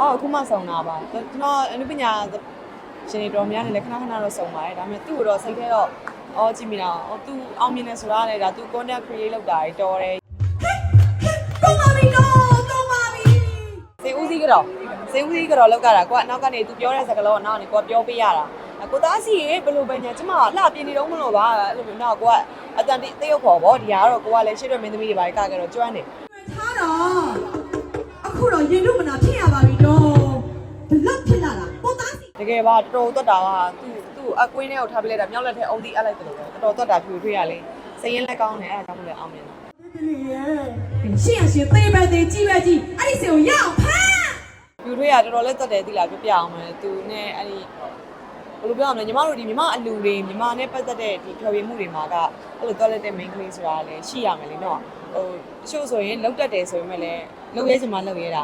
အော်အခုမှစုံတာပါကျွန်တော်အနုပညာရှင်တွေတော်များနေလဲခဏခဏတော့စုံပါတယ်ဒါပေမဲ့သူ့ကိုတော့စိတ်ထဲတော့အော်ကြည့်မိတာအော်သူအောင်မြင်နေဆိုတာလေဒါသူ content create လုပ်တာကြီးတော်တယ်ကုန်ပါပြီတော့ကုန်ပါပြီစေဦးစီးကတော့စေဦးစီးကတော့လောက်ကြတာကိုကအနောက်ကနေသူပြောတဲ့စကားလုံးကနောက်ကနေကိုကပြောပေးရတာ ကိုသားစီရေဘယ်လိုပဲညာကျမလှပြင်းနေတော့မလို့ပါအဲ့လိုမျိုးနောက်ကိုကအတန်တိသေရောက်ခေါ်ဗောဒီကတော့ကိုကလည်းရှေ့တော့မင်းသမီးတွေပါကကြတော့ကျွမ်းနေထားတော့အခုတော့ရင်တို့မနာဖြစ်ရပါပြီတော့ဘလောက်ဖြစ်လာတာကိုသားစီတကယ်ပါတော်တော်သွတ်တာကသူ့သူ့အကွင်းထဲကိုထားပလိုက်တာမြောက်လက်ထဲအုံးတီအပ်လိုက်တယ်လို့ပဲတော်တော်သွတ်တာဖြူထွေးရလေစိတ်ရင်းလက်ကောင်းတယ်အဲ့ဒါကြောင့်မလဲအောင်မြင်တာရှင်းရရှင်းသေးပဲသေးကြည့်ပဲကြည့်အဲ့ဒီစင်ကိုရအောင်ဖမ်းဖြူထွေးရတော်တော်လေးသွတ်တယ်သိလားပြပြအောင်မယ်သူနဲ့အဲ့ဒီ ဘယ်လိုပြောရမလဲညီမတို့ဒီညီမအလူတွေညီမနဲ့ပတ်သက်တဲ့ဒီဖြော်ပြမှုတွေမှာကအဲ့လိုသွတ်လက်တဲ့ main ကလေးဆိုတာလည်းရှိရမယ်လေနော်ဟိုတချို့ဆိုရင်လောက်တက်တယ်ဆိုပေမဲ့လည်းလောက်ရဲချင်မှလောက်ရဲတာ